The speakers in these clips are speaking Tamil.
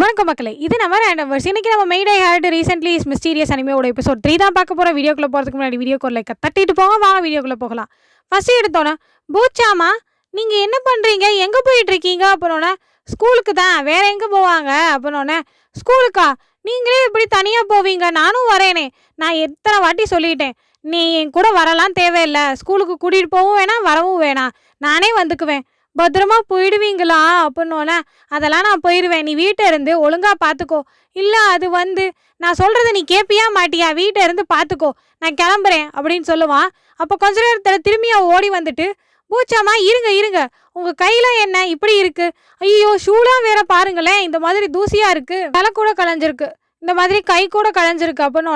வணக்கம் மக்களே இது நம்ம ரேண்டவர்ஸ் இன்னைக்கு நம்ம மெய்டை ஹேட் ரீசென்ட்லி இஸ் மிஸ்டீரியஸ் அனிமையோட எபிசோட் த்ரீ தான் பார்க்க போகிற வீடியோக்குள்ளே போகிறதுக்கு முன்னாடி வீடியோக்கு லைக் தட்டிட்டு போக வாங்க வீடியோக்குள்ளே போகலாம். ஃபஸ்ட்டு எடுத்தோன்னே பூச்சாமா நீங்கள் என்ன பண்ணுறீங்க எங்கே போயிட்டு இருக்கீங்க? அப்படின்னோடனே ஸ்கூலுக்கு தான். வேற எங்கே போவாங்க? அப்படின்னோடனே ஸ்கூலுக்கா நீங்களே இப்படி தனியாக போவீங்க? நானும் வரேனே. நான் எத்தனை வாட்டி சொல்லிட்டேன். நீ என் கூட வரலாம் தேவையில்லை. ஸ்கூலுக்கு கூட்டிகிட்டு போகவும் வேணாம் வரவும் வேணாம். நானே வந்துக்குவேன். பத்திரமா போயிடுவீங்களா? அப்படின்னோடனே அதெல்லாம் நான் போயிடுவேன் நீ வீட்டை இருந்து ஒழுங்கா பார்த்துக்கோ இல்லை அது வந்து நான் சொல்கிறத நீ கேட்பியா மாட்டியா? வீட்டை இருந்து பார்த்துக்கோ நான் கிளம்புறேன். அப்படின்னு சொல்லுவான் அப்போ கொஞ்ச நேரத்தில் திரும்பி ஓடி வந்துட்டு பூச்சாமா இருங்க இருங்க. உங்கள் கையில் என்ன? இப்படி இருக்கு. ஐயோ ஷூலாம் வேற பாருங்களேன். இந்த மாதிரி தூசியாக இருக்கு. தலை கூட களைஞ்சிருக்கு. இந்த மாதிரி கை கூட களைஞ்சிருக்கு. அப்படின்னு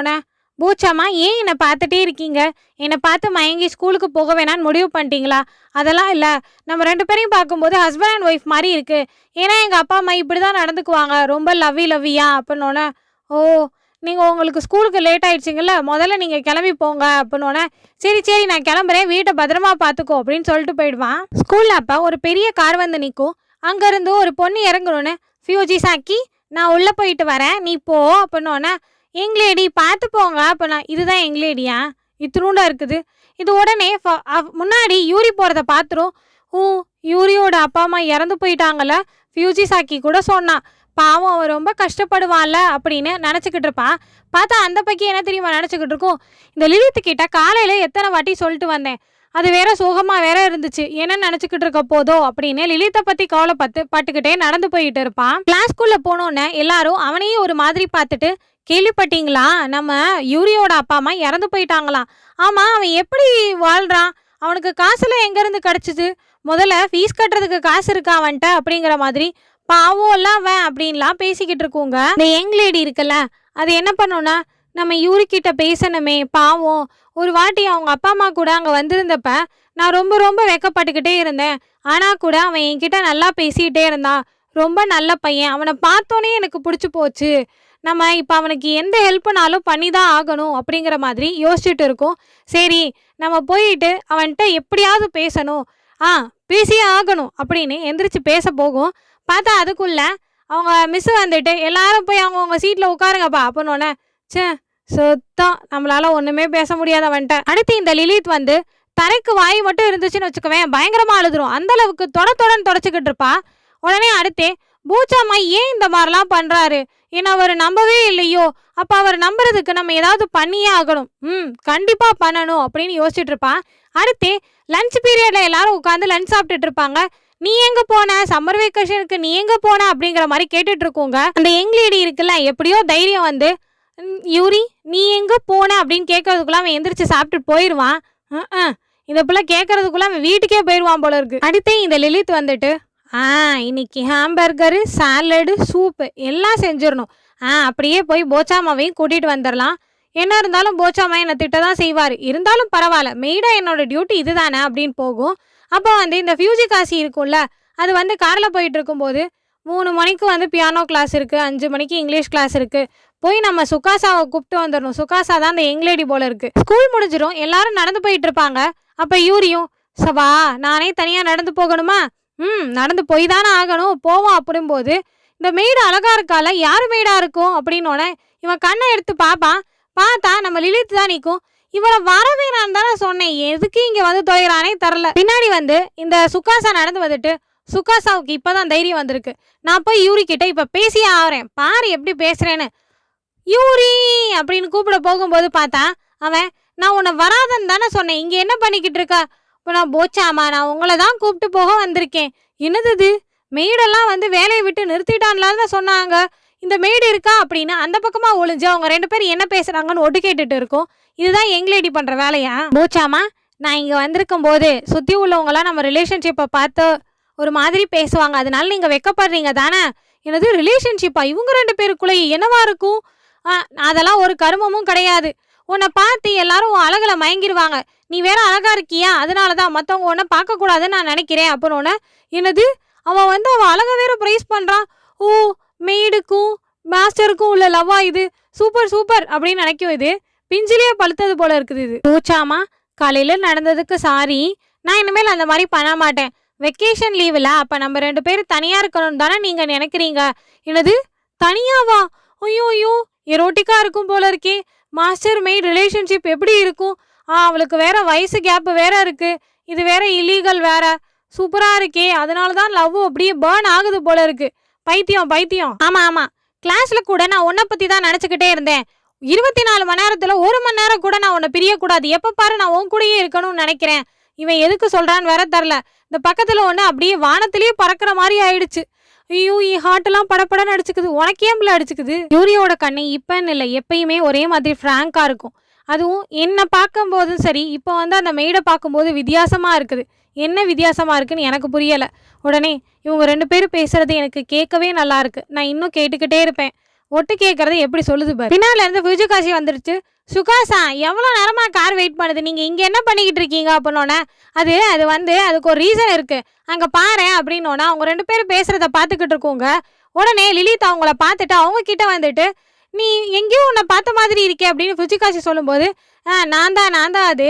பூச்சாமா ஏன் என்னை பார்த்துட்டே இருக்கீங்க? என்னை பார்த்து மயங்கி ஸ்கூலுக்கு போக வேணான்னு முடிவு பண்ணிட்டீங்களா? அதெல்லாம் இல்லை. நம்ம ரெண்டு பேரையும் பார்க்கும்போது ஹஸ்பண்ட் அண்ட் ஒய்ஃப் மாதிரி இருக்குது ஏன்னா எங்கள் அப்பா அம்மா இப்படி தான் நடந்துக்குவாங்க. ரொம்ப லவ்வி லவ்வியா அப்படின்னோடனே ஓ நீங்கள் உங்களுக்கு ஸ்கூலுக்கு லேட் ஆயிடுச்சிங்கல்ல? முதல்ல நீங்கள் கிளம்பி போங்க அப்படின்னோடனே சரி சரி நான் கிளம்புறேன். வீட்டை பத்திரமா பார்த்துக்கோ அப்படின்னு சொல்லிட்டு போயிடுவான். ஸ்கூலில் அப்போ ஒரு பெரிய கார் வந்து நிற்கும் அங்கேருந்து ஒரு பொண்ணு இறங்கணுன்னு ஃபியூஜி சாக்கி நான் உள்ளே போயிட்டு வரேன். நீ போ அப்படின்னோடனே எங்லேடி பார்த்து போங்க. அப்போ நான் இதுதான் எங்லேடியா இத்தினூண்டாக இருக்குது. இது உடனே ஃப- முன்னாடி யூரி போகிறத பார்த்துரும் ஓ யூரியோட அப்பா அம்மா இறந்து போயிட்டாங்கல்ல? ஃபியூஜி சாக்கி கூட சொன்னான் பாவம் அவன் ரொம்ப கஷ்டப்படுவான்ல அப்படின்னு நினச்சிக்கிட்டு இருப்பான். பார்த்தா அந்த பக்கி என்ன தெரியுமா நினச்சிக்கிட்டு இருக்கும்? இந்த லிலித்து கிட்ட காலையில் எத்தனை வாட்டி சொல்லிட்டு வந்தேன். அது வேற சுகமாக வேற இருந்துச்சு. என்ன நினச்சிக்கிட்டு இருக்க போதோ அப்படின்னு லிலித்தை பற்றி கவலைப்பட்டு பட்டுக்கிட்டே நடந்து போயிட்டு இருப்பான். கிளாஸ்க்குள்ள போனோன்னே எல்லாரும் அவனையும் ஒரு மாதிரி பார்த்துட்டு கேள்விப்பட்டீங்களா? நம்ம யூரியோட அப்பா அம்மா இறந்து போயிட்டாங்களாம். ஆமாம் அவன் எப்படி வாழ்கிறான் அவனுக்கு காசுலாம் எங்கேருந்து கிடச்சிது? முதல்ல ஃபீஸ் கட்டுறதுக்கு காசு இருக்கா அவன்கிட்ட? அப்படிங்கிற மாதிரி. பாவம் எல்லாம் அவன் அப்படின்லாம் பேசிக்கிட்டு இருக்கோங்க. இந்த யங் லேடி இருக்குல்ல அது என்ன பண்ணோன்னா நம்ம யூரிக்கிட்ட பேசணுமே பாவம். ஒரு வாட்டி அவங்க அப்பா அம்மா கூட அங்கே வந்திருந்தப்ப நான் ரொம்ப ரொம்ப வெக்கப்பட்டுக்கிட்டே இருந்தேன். ஆனால் கூட அவன் என்கிட்ட நல்லா பேசிக்கிட்டே இருந்தான். ரொம்ப நல்ல பையன். அவனை பார்த்தோன்னே எனக்கு பிடிச்சி போச்சு. நம்ம இப்போ அவனுக்கு எந்த ஹெல்ப்னாலும் பண்ணி தான் ஆகணும் அப்படிங்கிற மாதிரி யோசிச்சுட்டு இருக்கோம். சரி நம்ம போயிட்டு அவன்கிட்ட எப்படியாவது பேசணும். ஆ பேசியே ஆகணும் அப்படின்னு எந்திரிச்சு பேச போகும். பார்த்தா அதுக்குள்ள அவங்க மிஸ் வந்துட்டு எல்லாரும் போய் அவங்கவுங்க சீட்டில் உட்காருங்கப்பா அப்படின்னோடனே ச்சே சுத்தம். நம்மளால ஒன்றுமே பேச முடியாத அவன்கிட்ட. அடுத்து இந்த லிலித் வந்து தரைக்கு வாய் மட்டும் இருந்துச்சுன்னு வச்சுக்கவேன் பயங்கரமாக அழுதுரும். அந்த அளவுக்கு தொட தொடன்னு தொடச்சிக்கிட்டு இருப்பா. உடனே அடுத்தே பூச்சாம்மா ஏன் இந்த மாதிரிலாம் பண்ணுறாரு ஏன்னா அவர் நம்பவே இல்லையோ? அப்போ அவர் நம்புறதுக்கு நம்ம ஏதாவது பண்ணியே ஆகணும். ம் கண்டிப்பாக பண்ணணும் அப்படின்னு யோசிச்சுட்டு இருப்பான். அடுத்தே லஞ்ச் பீரியடில் எல்லாரும் உட்காந்து லஞ்ச் சாப்பிட்டுட்டு இருப்பாங்க. நீ எங்க போன? சம்மர் வெக்கேஷனுக்கு நீ எங்க போன? அப்படிங்கிற மாதிரி கேட்டுட்டு இருக்கோங்க. அந்த யங் லேடி இருக்குல்ல எப்படியோ தைரியம் வந்து யூரி நீ எங்க போன? அப்படின்னு கேட்கறதுக்குள்ள அவன் எந்திரிச்சு சாப்பிட்டுட்டு போயிடுவான் அஹ், இந்த பிள்ளை கேட்கறதுக்குள்ள அவன் வீட்டுக்கே போயிடுவான் போல இருக்கு. அடுத்தே இந்த லிலித் வந்துட்டு ஆ இன்னைக்கு ஹாம்பர்கரு சாலடு சூப்பு எல்லாம் செஞ்சிடணும். ஆ அப்படியே போய் போச்சாமாவையும் கூட்டிகிட்டு வந்துடலாம். என்ன இருந்தாலும் போச்சாமா என்னை திட்ட தான் செய்வார். இருந்தாலும் பரவாயில்ல மெய்டாக என்னோட டியூட்டி இதுதானே அப்படின்னு போகும். அப்போ வந்து இந்த ஃபியூஜி காசி இருக்கும்ல அது வந்து காரில் போயிட்டு இருக்கும்போது மூணு மணிக்கு வந்து பியானோ கிளாஸ் இருக்குது அஞ்சு மணிக்கு இங்கிலீஷ் கிளாஸ் இருக்குது போய் நம்ம சுகாசாவை கூப்பிட்டு வந்துடணும். சுகாசா தான் அந்த எங்லேடி போல் இருக்குது ஸ்கூல் முடிஞ்சிடும் எல்லாரும் நடந்து போயிட்டு இருப்பாங்க. அப்போ யூரியும் சவா நானே தனியாக நடந்து போகணுமா? ம் நடந்து போய் தானே ஆகணும். போவோம் அப்படிம்போது இந்த மெய்டு அழகா இருக்கால யார் மெய்டா இருக்கும்? அப்படின்னோடனே இவன் கண்ணை எடுத்து பார்ப்பான் பார்த்தா நம்ம லிலித் தான் நிற்கும் இவளை வரவே நான் தானே சொன்னேன். எதுக்கு இங்கே வந்து தொலைகிறானே தரல. பின்னாடி வந்து இந்த சுக்காசா நடந்து வந்துட்டு சுக்காசாவுக்கு இப்போ தான் தைரியம் வந்திருக்கு. நான் போய் யூரி கிட்ட இப்போ பேசியே ஆகிறேன் பாரு எப்படி பேசுகிறேன்னு யூரி! அப்படின்னு கூப்பிட போகும்போது பார்த்தா அவன் நான் உன்னை வராதன்னு தானே சொன்னேன். இங்கே என்ன பண்ணிக்கிட்டு இருக்கா? இப்போ நான் போச்சாமா நான் உங்களை தான் கூப்பிட்டு போக வந்திருக்கேன். என்னது மெய்டெல்லாம் வந்து வேலையை விட்டு நிறுத்திட்டான்லான்னு சொன்னாங்க. இந்த மெய்டு இருக்கா அப்படின்னு அந்த பக்கமாக ஒளிஞ்சு அவங்க ரெண்டு பேரும் என்ன பேசுகிறாங்கன்னு ஒட்டு கேட்டுட்டு இருக்கோம். இதுதான் எங்களேடி பண்ணுற வேலையா? போச்சாமா நான் இங்கே வந்திருக்கும் போது சுற்றி உள்ளவங்களாம் நம்ம ரிலேஷன்ஷிப்பை பார்த்து ஒரு மாதிரி பேசுவாங்க. அதனால நீங்கள் வெக்கப்படுறீங்க தானே? எனது ரிலேஷன்ஷிப்பா இவங்க ரெண்டு பேருக்குள்ளேயே என்னவா இருக்கும்? அதெல்லாம் ஒரு கருமமும் கிடையாது. உன்னை பார்த்து எல்லாரும் உன் அழகில் மயங்கிடுவாங்க நீ வேற அழகா இருக்கியா? அதனால தான் மற்றவங்க உன்னை பார்க்கக்கூடாதுன்னு நான் நினைக்கிறேன் அப்படின்னு என்னது? அவன் வந்து அவன் அழகை வேற ப்ரைஸ் பண்ணுறான் ஓ மெய்டுக்கும் மாஸ்டருக்கும் உள்ள லவ்வா இது? சூப்பர் சூப்பர் அப்படின்னு நினைக்கும் இது. பிஞ்சிலேயே பழுத்தது போல இருக்குது இது. பூச்சாமா காலையில் நடந்ததுக்கு சாரி நான் இனிமேல் அந்த மாதிரி பண்ண மாட்டேன். வெக்கேஷன் லீவில் அப்போ நம்ம ரெண்டு பேரும் தனியாக இருக்கணும் தானே நீங்கள் நினைக்கிறீங்க. என்னது? தனியாவா? ஐயோ ஐயோ எரோட்டிக்காக இருக்கும் போல இருக்கே. மாஸ்டர் மெய்ட் ரிலேஷன்ஷிப் எப்படி இருக்கும்? அவளுக்கு வேற வயசு கேப் வேற இருக்கு. இது வேற இல்லீகல் வேற. சூப்பராக இருக்கே. அதனால தான் லவ் அப்படியே பேர்ன் ஆகுது போல இருக்கு. பைத்தியம் பைத்தியம். ஆமாம் ஆமாம் கிளாஸில் கூட நான் உன்னை பற்றி தான் நினச்சிக்கிட்டே இருந்தேன். இருபத்தி நாலு மணி நேரத்தில் ஒரு மணி நேரம் கூட நான் உன்னை பிரியக்கூடாது. எப்போ பாரு நான் உன் கூடயே இருக்கணும்னு நினைக்கிறேன். இவன் எதுக்கு சொல்கிறான்னு வேற தெரில இந்த பக்கத்தில் ஒன்று அப்படியே வானத்திலேயே பறக்கிற மாதிரி ஆயிடுச்சு. ஐயோ என் ஹார்ட்டெல்லாம் படப்படன்னு அடிச்சுக்குது. உனக்கு ஏம்பில் அடிச்சுக்குது? யூரியோட கண்ணு இப்பன்னு இல்லை. எப்பயுமே ஒரே மாதிரி ஃப்ராங்காக இருக்கும். அதுவும் என்னை பார்க்கும்போதும் சரி இப்போ வந்து அந்த மெய்டை பார்க்கும்போது வித்தியாசமாக இருக்குது. என்ன வித்தியாசமாக இருக்குன்னு எனக்கு புரியலை. உடனே இவங்க ரெண்டு பேரும் பேசுகிறது எனக்கு கேட்கவே நல்லாயிருக்கு நான் இன்னும் கேட்டுக்கிட்டே இருப்பேன். ஒட்டு கேட்குறது எப்படி சொல்லுது பாரு. பின்னால இருந்து விஜுகாசி வந்துருச்சு. சுகாசா எவ்வளோ நேரமாக கார் வெயிட் பண்ணுது? நீங்கள் இங்கே என்ன பண்ணிக்கிட்டு இருக்கீங்க அப்படின்னோடனே அது அது வந்து அதுக்கு ஒரு ரீசன் இருக்குது அங்கே பாரு அப்படின்னோன்னா அவங்க ரெண்டு பேரும் பேசுகிறத பார்த்துக்கிட்டு இருக்கோங்க. உடனே லிலித் அவங்கள பார்த்துட்டு அவங்க கிட்ட வந்துட்டு நீ எங்கேயோ உன்னை பார்த்த மாதிரி இருக்கே அப்படின்னு புச்சிகாசி சொல்லும்போது ஆ நான் தான் நான் தான் அது.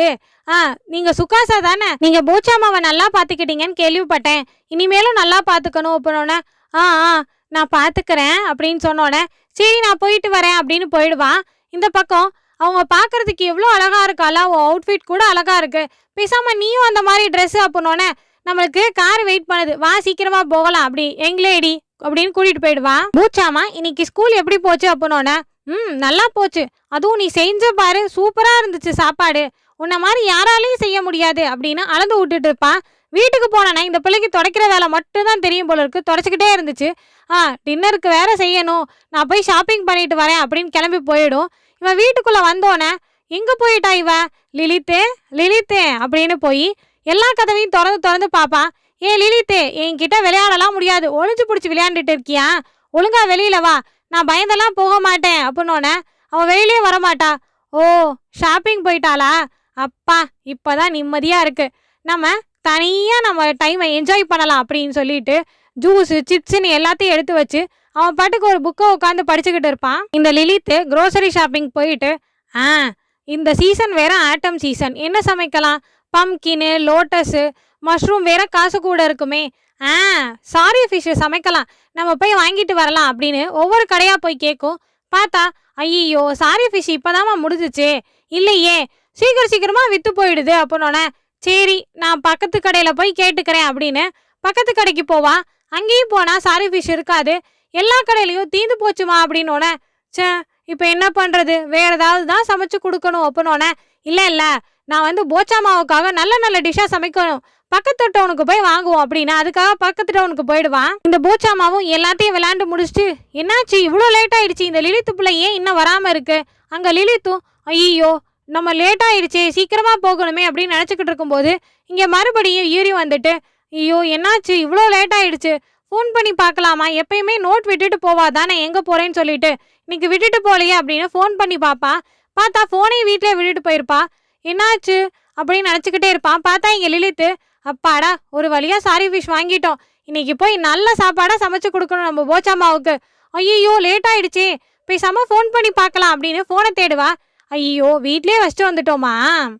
ஆ நீங்கள் சுகாசா தானே? நீங்கள் போச்சாமாவை நல்லா பார்த்துக்கிட்டீங்கன்னு கேள்விப்பட்டேன். இனிமேலும் நல்லா பார்த்துக்கணும் அப்படின்னோடனே ஆ ஆ நான் பார்த்துக்கிறேன் அப்படின்னு சொன்னோடனே சரி நான் போயிட்டு வரேன் அப்படின்னு போயிடுவான் இந்த பக்கம் அவங்க பார்க்கறதுக்கு எவ்வளோ அழகாக இருக்கால அவன் அவுட்ஃபிட் கூட அழகாக இருக்குது பேசாமல் நீயும் அந்த மாதிரி ட்ரெஸ்ஸு அப்படின்னோடனே நம்மளுக்கு கார் வெயிட் பண்ணுது. வா சீக்கிரமாக போகலாம் அப்படி. எங்களேடி? அப்படின்னு கூட்டிட்டு போயிடுவான் பூச்சாமா இன்னைக்கு ஸ்கூல் எப்படி போச்சு? அப்படின்னோடனே ம் நல்லா போச்சு. அதுவும் நீ செஞ்ச பாரு சூப்பரா இருந்துச்சு சாப்பாடு. உன்ன மாதிரி யாராலையும் செய்ய முடியாது. அப்படின்னு அளந்து விட்டுட்டு இருப்பான் வீட்டுக்கு போனேன்னா இந்த பிள்ளைக்கு துடைக்கிற வேலை மட்டும்தான் தெரியும் போல இருக்கு. தொடச்சிக்கிட்டே இருந்துச்சு. ஆ டின்னருக்கு வேற செய்யணும். நான் போய் ஷாப்பிங் பண்ணிட்டு வரேன் அப்படின்னு கிளம்பி போயிடும். இவன் வீட்டுக்குள்ள வந்தோடனே எங்க போயிட்டா இவ? லிலித்தே லிலித்தே அப்படின்னு போய் எல்லா கதவையும் திறந்து திறந்து பார்ப்பான் ஏ லிலித்து என்கிட்ட விளையாடலாம் முடியாது. ஒளிஞ்சு பிடிச்சி விளையாண்டுட்டு இருக்கியா? ஒழுங்கா வெளியில வா. நான் பயந்தெல்லாம் போக மாட்டேன் அப்படின்னோடனே அவன் வெளியிலே வரமாட்டா. ஓ ஷாப்பிங் போயிட்டாளா? அப்பா இப்போதான் நிம்மதியாக இருக்கு. நம்ம தனியாக நம்ம டைமை என்ஜாய் பண்ணலாம் அப்படின்னு சொல்லிட்டு ஜூஸு சிப்ஸுன்னு எல்லாத்தையும் எடுத்து வச்சு அவன் பாட்டுக்கு ஒரு புக்கை உட்காந்து படிச்சுக்கிட்டு இருப்பான். இந்த லிலித்து க்ரோசரி ஷாப்பிங் போயிட்டு ஆ இந்த சீசன் வேற ஆட்டம் சீசன் என்ன சமைக்கலாம்? பம்கின்னு லோட்டஸு மஷ்ரூம் வேற காசு கூட இருக்குமே. ஆ சாரி ஃபிஷ்ஷு சமைக்கலாம். நம்ம போய் வாங்கிட்டு வரலாம் அப்படின்னு ஒவ்வொரு கடையாக போய் கேட்கும் பார்த்தா ஐயோ சாரி ஃபிஷ் இப்போதாம்மா முடிஞ்சிச்சு. இல்லையே சீக்கிரம் சீக்கிரமாக விற்று போயிடுது அப்படின்னோடனே சரி நான் பக்கத்து கடையில் போய் கேட்டுக்கிறேன் அப்படின்னு பக்கத்து கடைக்கு போவா. அங்கேயும் போனால் சாரி ஃபிஷ் இருக்காது. எல்லா கடையிலையும் தீந்து போச்சுமா அப்படின்னோடனே ச்சே இப்போ என்ன பண்ணுறது வேறு ஏதாவது தான் சமைச்சு கொடுக்கணும் அப்படின்னோடனே இல்லை இல்லை நான் வந்து போச்சாமாவுக்காக நல்ல நல்ல டிஷ்ஷாக சமைக்கணும். பக்கத்து டவுனுக்கு போய் வாங்குவோம் அப்படின்னு அதுக்காக பக்கத்து டவுனுக்கு போயிடுவான். இந்த போச்சாமாவும் எல்லாத்தையும் விளையாண்டு முடிச்சுட்டு என்னாச்சு? இவ்வளோ லேட் ஆயிடுச்சு. இந்த லிலித்து பிள்ளை ஏன் இன்னும் வராமல் இருக்கு? அங்கே லிலித்தும் ஐயோ நம்ம லேட் ஆயிடுச்சே சீக்கிரமாக போகணுமே அப்படின்னு நினச்சிக்கிட்டு இருக்கும்போது இங்கே மறுபடியும் ஈரி வந்துட்டு ஐயோ என்னாச்சு? இவ்வளோ லேட் ஆயிடுச்சு. ஃபோன் பண்ணி பார்க்கலாமா? எப்பயுமே நோட் விட்டுட்டு போவா தானே போகிறேன்னு போறேன்னு சொல்லிட்டு. இன்னைக்கு விட்டுட்டு போகலையே அப்படின்னு ஃபோன் பண்ணி பார்ப்பா. பார்த்தா ஃபோனையும் வீட்டிலே விட்டுட்டு போயிருப்பா. என்னாச்சு? அப்படின்னு நினச்சிக்கிட்டே இருப்பான். பார்த்தா இங்கே லிலித்து அப்பாடா ஒரு வழியா சாரி ஃபிஷ் வாங்கிட்டோம். இன்னைக்கு போய் நல்ல சாப்பாடாக சமைச்சு கொடுக்கணும் நம்ம போச்சாமாவுக்கு ஐயோ லேட் ஆயிடுச்சே. பேசாமல் ஃபோன் பண்ணி பார்க்கலாம் அப்படின்னு ஃபோனை தேடுவா. ஐயோ வீட்லயே வச்சுட்டு வந்துட்டோமா?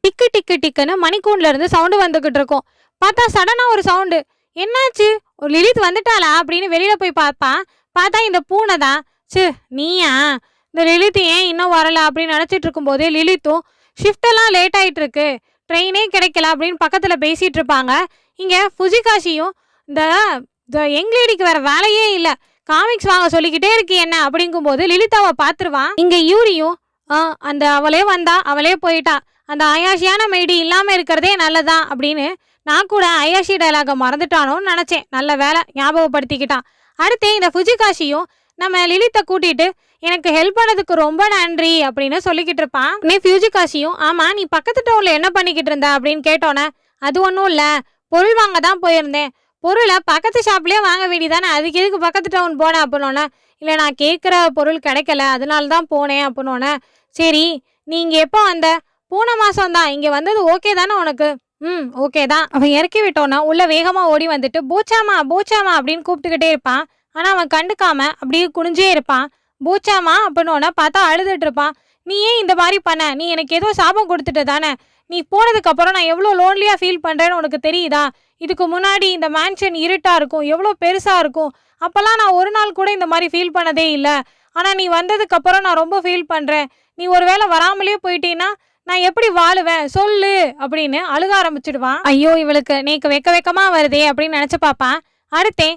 டிக்கு டிக்கு டிக்குன்னு மணிக்கூண்ல இருந்து சவுண்டு வந்துகிட்டு இருக்கும். பார்த்தா சடனா ஒரு சவுண்டு என்னாச்சு? ஒரு லிலித் வந்துட்டாளா? அப்படின்னு வெளியில போய் பார்ப்பான் பார்த்தா இந்த பூனை தான் சு நீயா? இந்த லிலித் ஏன் இன்னும் வரல? அப்படின்னு நினச்சிட்டு இருக்கும்போதே லிலித்தும் ஷிஃப்டெல்லாம் லேட் ஆகிட்டு இருக்கு ட்ரெயினே கிடைக்கல அப்படின்னு பக்கத்தில் பேசிகிட்டு இருப்பாங்க. இங்கே ஃபுஜிகாஷியும் இந்த இந்த எங்லேடிக்கு வேற வேலையே இல்லை. காமிக்ஸ் வாங்க சொல்லிக்கிட்டே இருக்கு என்ன அப்படிங்கும்போது லலிதாவை பார்த்துருவான் இங்கே யூரியும் ஆ அந்த அவளே வந்தா அவளே போயிட்டா. அந்த அயாஷியான மெய்டி இல்லாமல் இருக்கிறதே நல்லதான் அப்படின்னு நான் கூட அயாஷி டைலாக மறந்துட்டானோன்னு நினச்சேன். நல்ல வேலை ஞாபகப்படுத்திக்கிட்டான். அடுத்து இந்த ஃபுஜிகாஷியும் நம்ம லிலித்தை கூட்டிட்டு எனக்கு ஹெல்ப் பண்ணதுக்கு ரொம்ப நன்றி அப்படின்னு சொல்லிக்கிட்டு இருப்பான். நீ ஃபியூஜிகாஷியும் ஆமா நீ பக்கத்து டவுன்ல என்ன பண்ணிக்கிட்டு இருந்த? அப்படின்னு கேட்டோன்னே அது ஒன்றும் இல்லை. பொருள் வாங்க தான் போயிருந்தேன். பொருளை பக்கத்து ஷாப்லேயே வாங்க வேண்டியதானே? அதுக்கு எதுக்கு பக்கத்து டவுன் போனேன் அப்படின்னோடனே இல்லை நான் கேட்குற பொருள் கிடைக்கல. அதனால தான் போனேன் அப்படின்னோடனே சரி நீங்க எப்போ வந்த? போன மாதம் தான். இங்க வந்தது ஓகே தானே உனக்கு? ம் ஓகே தான். அவன் இறக்கி விட்டோன்னா உள்ள வேகமாக ஓடி வந்துட்டு போச்சாமா போச்சாமா அப்படின்னு கூப்பிட்டுக்கிட்டே இருப்பான். ஆனால் அவன் கண்டுக்காம அப்படியே குனிஞ்சே இருப்பான். பூச்சாமா அப்படின்னோடனே பார்த்தா அழுதுட்டு இருப்பான். நீ ஏன் இந்த மாதிரி பண்ண? நீ எனக்கு ஏதோ சாபம் கொடுத்துட்டு தானே? நீ போனதுக்கப்புறம் நான் எவ்வளோ லோன்லியாக ஃபீல் பண்ணுறேன்னு உனக்கு தெரியுதா? இதுக்கு முன்னாடி இந்த மேன்ஷன் இருட்டாக இருக்கும் எவ்வளோ பெருசாக இருக்கும். அப்போல்லாம் நான் ஒரு நாள் கூட இந்த மாதிரி ஃபீல் பண்ணதே இல்லை. ஆனால் நீ வந்ததுக்கப்புறம் நான் ரொம்ப ஃபீல் பண்ணுறேன் நீ ஒருவேளை வராமலே போயிட்டீன்னா நான் எப்படி வாழுவேன்? சொல்லு அப்படின்னு அழுக ஆரம்பிச்சிடுவான். ஐயோ இவளுக்கு நேக்கு வெக்க வெக்கமாக வருதே அப்படின்னு நினச்சி பார்ப்பான். அடுத்தேன்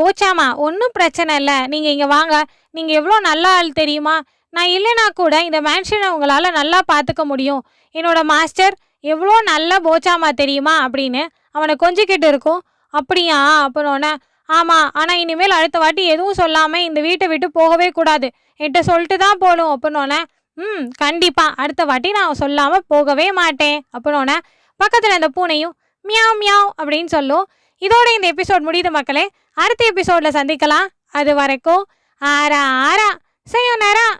போச்சாமா ஒன்றும் பிரச்சனை இல்லை. நீங்கள் இங்கே வாங்க. நீங்கள் எவ்வளோ நல்ல ஆள் தெரியுமா? நான் இல்லைனா கூட இந்த மேன்ஷனை உங்களால் நல்லா பார்த்துக்க முடியும். என்னோட மாஸ்டர் எவ்வளோ நல்ல போச்சாமா தெரியுமா? அப்படின்னு அவனை கொஞ்சிக்கிட்டு இருக்கும். அப்படியா? அப்படின்னோடனே ஆமாம் ஆனால் இனிமேல் அடுத்த வாட்டி எதுவும் சொல்லாமல் இந்த வீட்டை விட்டு போகவே கூடாது. என்கிட்ட சொல்லிட்டு தான் போகணும். அப்படின்னோடனே ம் கண்டிப்பாக அடுத்த வாட்டி நான் சொல்லாமல் போகவே மாட்டேன். அப்படின்னோடனே பக்கத்தில் அந்த பூனையும் மியாவ் மியாவ் அப்படின்னு சொல்லும். இதோட இந்த எபிசோட் முடியுது மக்களே. அடுத்த எபிசோடில் சந்திக்கலாம். அது வரைக்கும் ஆரா ஆரா. செய்யும் நேரம்